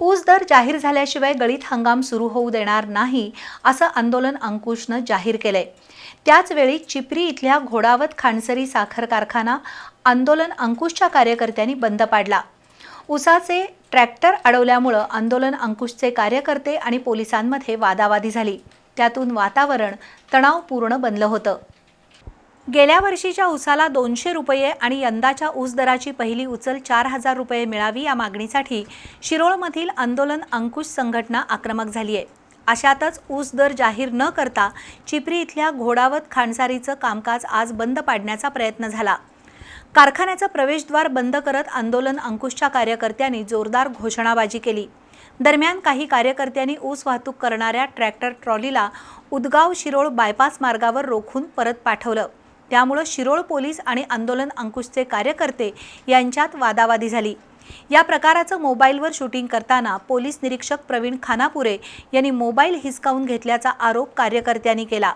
ऊस दर जाहीर झाल्याशिवाय गळीत हंगाम सुरू होऊ देणार नाही असं आंदोलन अंकुशनं जाहीर केलंय. त्याचवेळी चिपरी इथल्या घोडावत खानसरी साखर कारखाना आंदोलन अंकुशच्या कार्यकर्त्यांनी बंद पाडला. उसाचे ट्रॅक्टर अडवल्यामुळं आंदोलन अंकुशचे कार्यकर्ते आणि पोलिसांमध्ये वादावादी झाली. त्यातून वातावरण तणावपूर्ण बनलं होतं. गेल्या वर्षीच्या ऊसाला दोनशे रुपये आणि यंदाच्या ऊस दराची पहिली उचल चार हजार रुपये मिळावी या मागणीसाठी शिरोळमधील आंदोलन अंकुश संघटना आक्रमक झाली आहे. अशातच ऊस दर जाहीर न करता चिपरी इथल्या घोडावत खानसारीचं कामकाज आज बंद पाडण्याचा प्रयत्न झाला. कारखान्याचं प्रवेशद्वार बंद करत आंदोलन अंकुशच्या कार्यकर्त्यांनी जोरदार घोषणाबाजी केली. दरम्यान काही कार्यकर्त्यांनी ऊस वाहतूक करणाऱ्या ट्रॅक्टर ट्रॉलीला उदगाव शिरोळ बायपास मार्गावर रोखून परत पाठवलं. त्यामुळं शिरोळ पोलीस आणि आंदोलन अंकुशचे कार्यकर्ते यांच्यात वादावादी झाली. या प्रकाराचं मोबाईलवर शूटिंग करताना पोलीस निरीक्षक प्रवीण खानापुरे यांनी मोबाईल हिसकावून घेतल्याचा आरोप कार्यकर्त्यांनी केला.